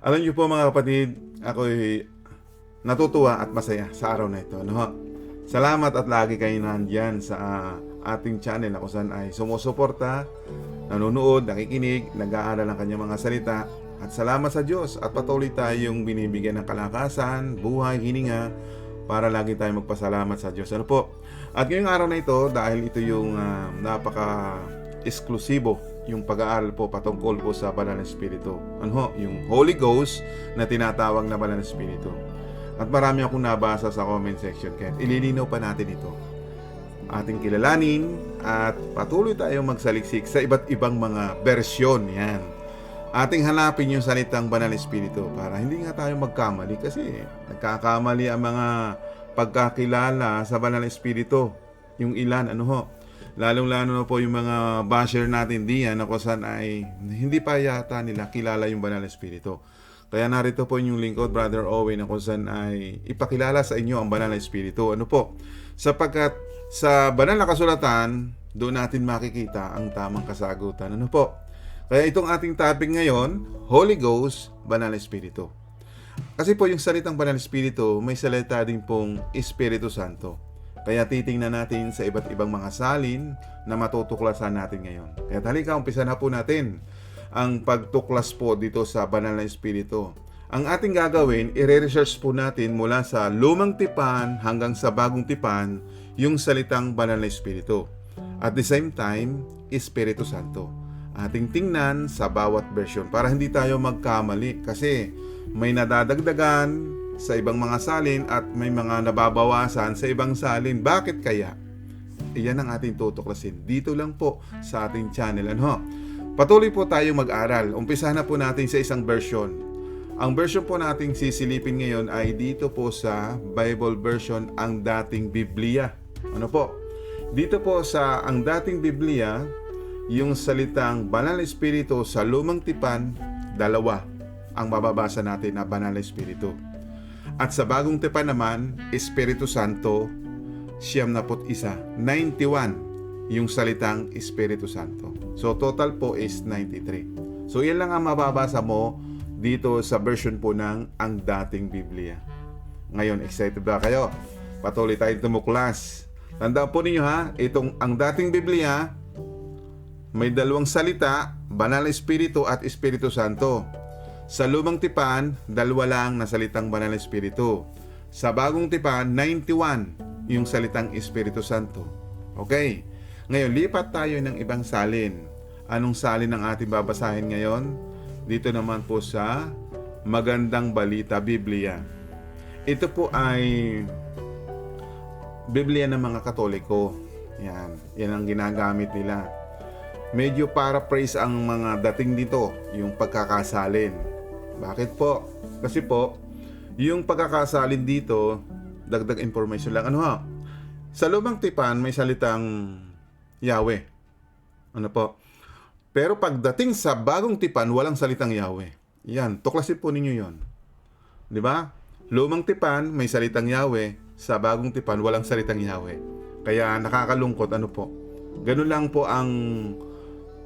Alam niyo po mga kapatid, ako'y natutuwa at masaya sa araw na ito. Ho? Salamat at lagi kayo nandyan sa ah, ating channel na kung saan ay sumusuporta, nanonood, nakikinig, nag-aaral ng kanyang mga salita. At salamat sa Diyos at patuloy tayong binibigyan ng kalakasan, buhay, hininga para lagi tayong magpasalamat sa Diyos. Ano po? At ngayong araw na ito, dahil ito yung ah, napaka eksklusibo yung pag-aaral po patungkol po sa Banal na Espiritu. Ano ho? Yung Holy Ghost na tinatawag na Banal na Espiritu. At marami akong nabasa sa comment section. Kaya ililinaw pa natin ito. Ating kilalanin at patuloy tayong magsaliksik sa iba't ibang mga bersyon. Yan. Ating hanapin yung salitang Banal na Espiritu para hindi nga tayo magkamali kasi nagkakamali ang mga pagkakilala sa Banal na Espiritu. Yung ilan, ano ho, lalong-lalo na po yung mga basher natin diyan na kung saan ay hindi pa yata nila kilala yung Banal na Espiritu. Kaya narito po yung lingkod, Brother Owen, na kung saan ay ipakilala sa inyo ang Banal na Espiritu. Ano po? Sapagkat sa Banal na Kasulatan, doon natin makikita ang tamang kasagutan. Ano po? Kaya itong ating topic ngayon, Holy Ghost, Banal na Espiritu. Kasi po yung salitang Banal na Espiritu, may salita din pong Espiritu Santo. Kaya titingnan natin sa iba't ibang mga salin na matutuklasan natin ngayon. Kaya halika, umpisa na po natin ang pagtuklas po dito sa Banal na Espiritu. Ang ating gagawin, i-research po natin mula sa lumang tipan hanggang sa bagong tipan yung salitang Banal na Espiritu. At the same time, Espiritu Santo. Ating tingnan sa bawat version para hindi tayo magkamali kasi may nadadagdagan sa ibang mga salin at may mga nababawasan sa ibang salin. Bakit kaya? Iyan ang ating tutuklasin. Dito lang po sa ating channel. Ano? Patuloy po tayong mag-aral. Umpisa na po natin sa isang version. Ang version po nating sisilipin ngayon ay dito po sa Bible version ang dating Biblia. Ano po? Dito po sa ang dating Biblia, yung salitang Banal na Espiritu sa lumang tipan, dalawa ang mababasa natin na Banal na Espiritu. At sa bagong tipan naman, Espiritu Santo, siyam na put isa, 91 yung salitang Espiritu Santo. So total po is 93. So yan lang ang mababasa mo dito sa version po ng ang dating Biblia. Ngayon, excited ba kayo? Patuloy tayong tumuklas. Tandaan po ninyo ha, itong ang dating Biblia, may dalawang salita, Banal na Espiritu at Espiritu Santo. Sa lumang tipan, dalawa lang na salitang Banal na Espiritu. Sa bagong tipan, 91 yung salitang Espiritu Santo. Okay. Ngayon, lipat tayo ng ibang salin. Anong salin ang ating babasahin ngayon? Dito naman po sa Magandang Balita Biblia. Ito po ay Biblia ng mga Katoliko. Yan. Yan ang ginagamit nila. Medyo paraphrase ang mga dating dito, yung pagkakasalin. Bakit po? Kasi po, yung pagkakasalin dito, dagdag information lang. Ano ha? Sa lumang tipan, may salitang Yahweh. Ano po? Pero pagdating sa bagong tipan, walang salitang Yahweh. Yan, tuklasin po ninyo yon. Di ba? Lumang tipan, may salitang Yahweh. Sa bagong tipan, walang salitang Yahweh. Kaya nakakalungkot, ano po. Ganun lang po ang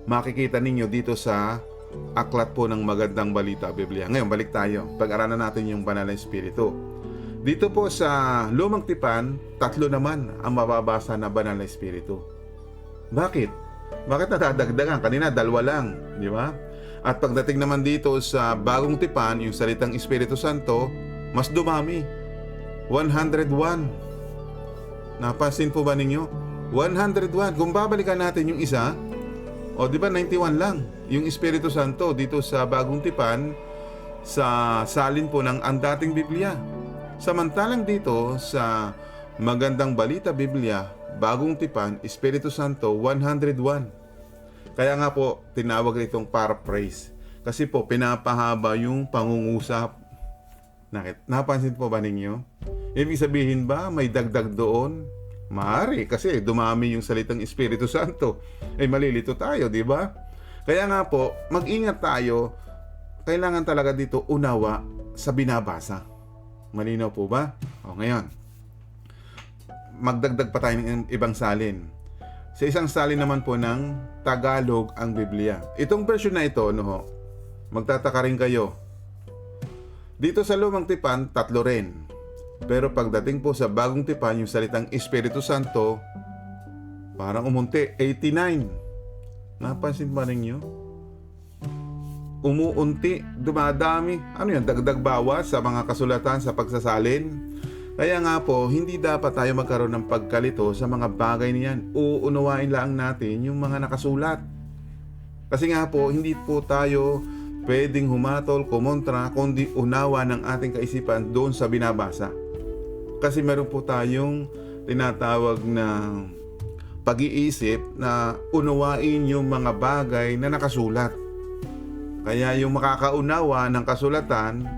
makikita ninyo dito sa aklat po ng magandang balita Biblia. Ngayon, balik tayo. Pag-aralan natin yung banal na espiritu. Dito po sa lumang tipan, tatlo naman ang mababasa na banal na espiritu. Bakit? Bakit natadagdagan? Kanina, dalawa lang. Di ba? At pagdating naman dito sa bagong tipan, yung salitang Espiritu Santo, mas dumami. 101. Napansin po ba ninyo? 101. Kung babalikan natin yung isa, o di ba 91 lang, yung Espiritu Santo dito sa bagong tipan, sa salin po ng ang dating Biblia. Samantalang dito sa Magandang Balita Biblia, bagong tipan, Espiritu Santo, 101. Kaya nga po, tinawag itong paraphrase. Kasi po, pinapahaba yung pangungusap. Nakit, napansin po ba ninyo? Ibig sabihin ba, may dagdag doon? Maari, kasi dumami yung salitang Espiritu Santo. Eh, malilito tayo, di ba? Kaya nga po, mag-ingat tayo. Kailangan talaga dito unawa sa binabasa. Malinaw po ba? O, ngayon, magdagdag pa tayo ng ibang salin. Sa isang salin naman po ng Tagalog ang Biblia. Itong version na ito, ano ho, magtataka rin kayo. Dito sa lumang tipan, tatlo rin. Pero pagdating po sa bagong tipan, yung salitang Espiritu Santo, parang umunti, 89. Napansin ba ninyo? Umuunti, dumadami. Ano yan, dagdag bawas sa mga kasulatan sa pagsasalin? Kaya nga po, hindi dapat tayo magkaroon ng pagkalito sa mga bagay niyan. Uunawain lang natin yung mga nakasulat. Kasi nga po, hindi po tayo pwedeng humatol, kumontra, kundi unawa ng ating kaisipan doon sa binabasa. Kasi meron po tayong tinatawag na pag-iisip na unawain yung mga bagay na nakasulat. Kaya yung makakaunawa ng kasulatan,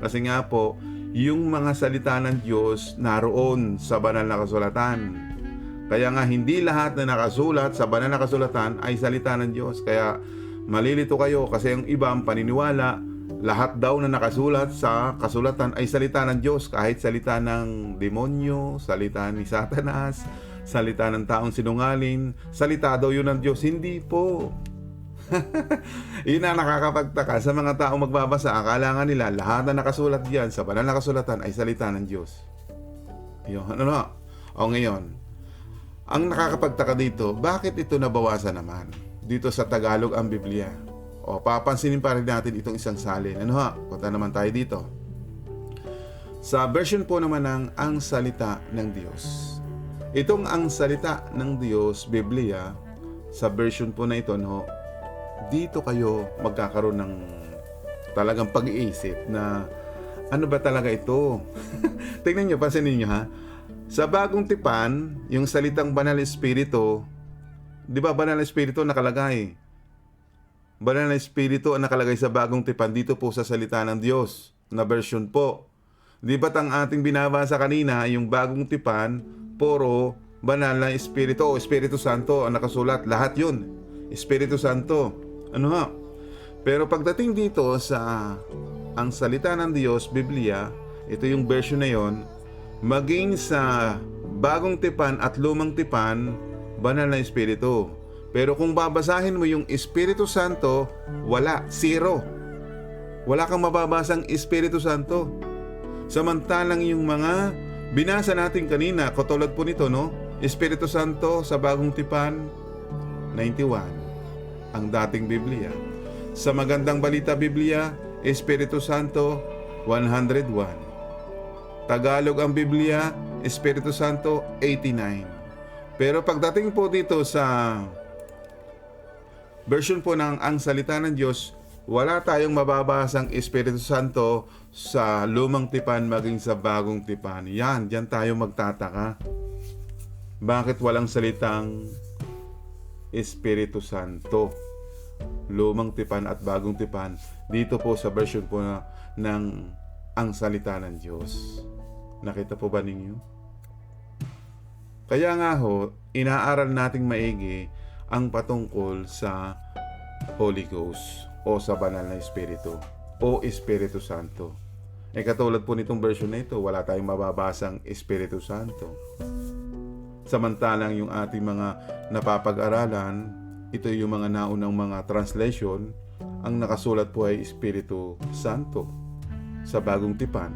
kasi nga po, yung mga salita ng Diyos naroon sa banal na kasulatan. Kaya nga hindi lahat na nakasulat sa banal na kasulatan ay salita ng Diyos. Kaya malilito kayo kasi ang iba ang paniniwala, lahat daw na nakasulat sa kasulatan ay salita ng Diyos. Kahit salita ng demonyo, salita ni Satanas, salita ng taong sinungaling, salita daw yun ng Diyos. Hindi po. Yun ang nakakapagtaka sa mga taong magbabasa. Akala nga nila lahat na nakasulat diyan sa banal na kasulatan ay salita ng Diyos. Yun, ano na? O ngayon, ang nakakapagtaka dito, bakit ito nabawasan naman? Dito sa Tagalog ang Biblia. O papansinin pa rin natin itong isang salin. Ano ha? Punta naman tayo dito. Sa version po naman ng Ang Salita ng Diyos. Itong Ang Salita ng Diyos, Biblia, sa version po na ito, no, dito kayo magkakaroon ng talagang pag-iisip na ano ba talaga ito? Tingnan nyo, pansinin nyo ha. Sa bagong tipan, yung salitang banal espiritu, di ba banal espiritu nakalagay? Banal na espiritu ang nakalagay sa bagong tipan dito po sa salita ng Diyos na version po. Di ba't ang ating binabasa kanina, yung bagong tipan, puro banal na espiritu o Espiritu Santo ang nakasulat. Lahat yun. Espiritu Santo. Ano ha? Pero pagdating dito sa ang salita ng Diyos, Biblia, ito yung version na yon, maging sa bagong tipan at lumang tipan, banal na espiritu. Pero kung babasahin mo yung Espiritu Santo, wala, zero. Wala kang mababasang Espiritu Santo. Samantalang yung mga binasa natin kanina, katulad po nito, no? Espiritu Santo sa bagong tipan, 91 ang dating Biblia. Sa magandang balita Biblia, Espiritu Santo 101. Tagalog ang Biblia, Espiritu Santo 89. Pero pagdating po dito sa version po ng Ang Salita ng Diyos, wala tayong mababasang Espiritu Santo sa lumang tipan maging sa bagong tipan. Yan, diyan tayo magtataka. Bakit walang salitang Espiritu Santo? lumang tipan at bagong tipan dito po sa version po na, ng ang salita ng Diyos. Nakita po ba ninyo? Kaya nga ho, inaaral nating maigi ang patungkol sa Holy Ghost o sa banal na Espiritu o Espiritu Santo. Eh katulad po nitong version na ito, wala tayong mababasang Espiritu Santo. Samantalang yung ating mga napapag-aralan, ito yung mga naunang mga translation, ang nakasulat po ay Espiritu Santo sa bagong tipan.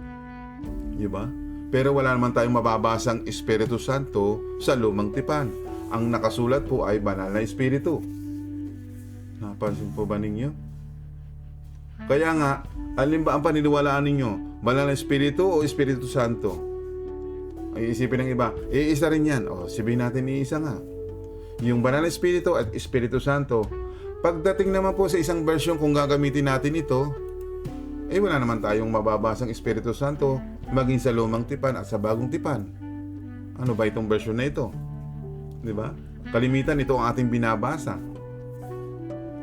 Di ba? Pero wala naman tayong mababasang Espiritu Santo sa lumang tipan. Ang nakasulat po ay banal na Espiritu. Napansin po ba ninyo? Kaya nga, alin ba ang paniniwalaan ninyo? Banal na Espiritu o Espiritu Santo? Ay isipin ng iba, iisa rin yan. O, sabihin natin iisa nga yung banal na espiritu at espiritu santo. Pagdating naman po sa isang version kung gagamitin natin ito, eh wala naman tayong mababasang espiritu santo maging sa lumang tipan at sa bagong tipan. Ano ba itong version na ito? 'Di ba? Kalimitan ito ang ating binabasa.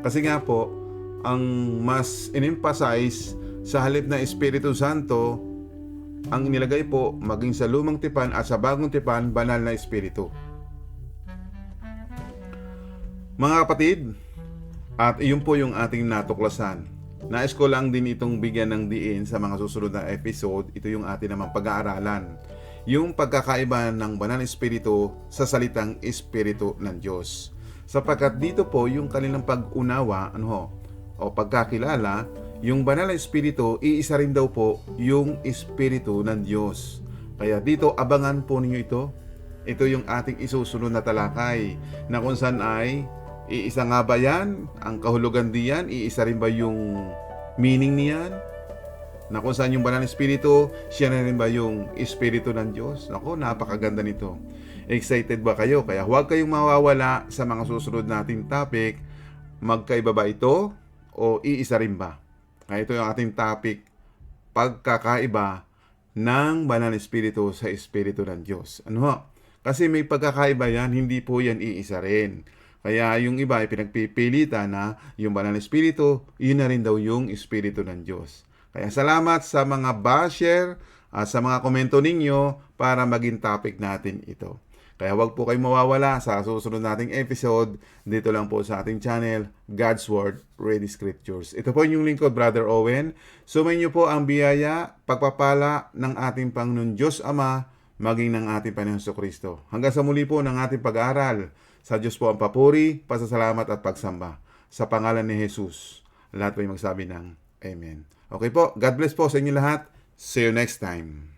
Kasi nga po, ang mas in-emphasize sa halip na Espiritu Santo, ang nilagay po maging sa lumang tipan at sa bagong tipan, banal na Espiritu. Mga kapatid, at iyon po yung ating natuklasan. Nais ko lang din itong bigyan ng diin sa mga susunod na episode. Ito yung ating namang pag-aaralan. Yung pagkakaiba ng banal na espiritu sa salitang espiritu ng Diyos. Sapagkat dito po yung kanilang pag-unawa, ano ho, o pagkakilala, yung banal na espiritu, iisa rin daw po yung espiritu ng Diyos. Kaya dito, abangan po ninyo ito. Ito yung ating isusunod na talakay na kung saan ay iisa nga ba yan? Ang kahulugan diyan, iisa rin ba yung meaning niyan? Na kung saan yung banal na espiritu, siya na rin ba yung espiritu ng Diyos? Nako, napakaganda nito. Excited ba kayo? Kaya huwag kayong mawawala sa mga susunod nating topic. Magkaiba ba ito o iisa rin ba? Kaya ito yung ating topic, pagkakaiba ng banal na espiritu sa espiritu ng Diyos. Ano ho? Kasi may pagkakaiba yan, hindi po yan iisa rin. Kaya yung iba ay pinagpipilitan na yung banal na espiritu, yun na rin daw yung espiritu ng Diyos. Kaya salamat sa mga basher at sa mga komento ninyo para maging topic natin ito. Kaya wag po kayong mawawala sa susunod nating episode dito lang po sa ating channel, God's Word, Ready Scriptures. Ito po yung lingkod, Brother Owen. Sumayin niyo po ang biyaya, pagpapala ng ating Panginoon Diyos Ama, maging ng ating Panginoon Kristo. Hanggang sa muli po ng ating pag-aaral. Sa Diyos po ang papuri, pasasalamat at pagsamba. Sa pangalan ni Jesus, lahat po ay magsabi ng Amen. Okay po, God bless po sa inyo lahat. See you next time.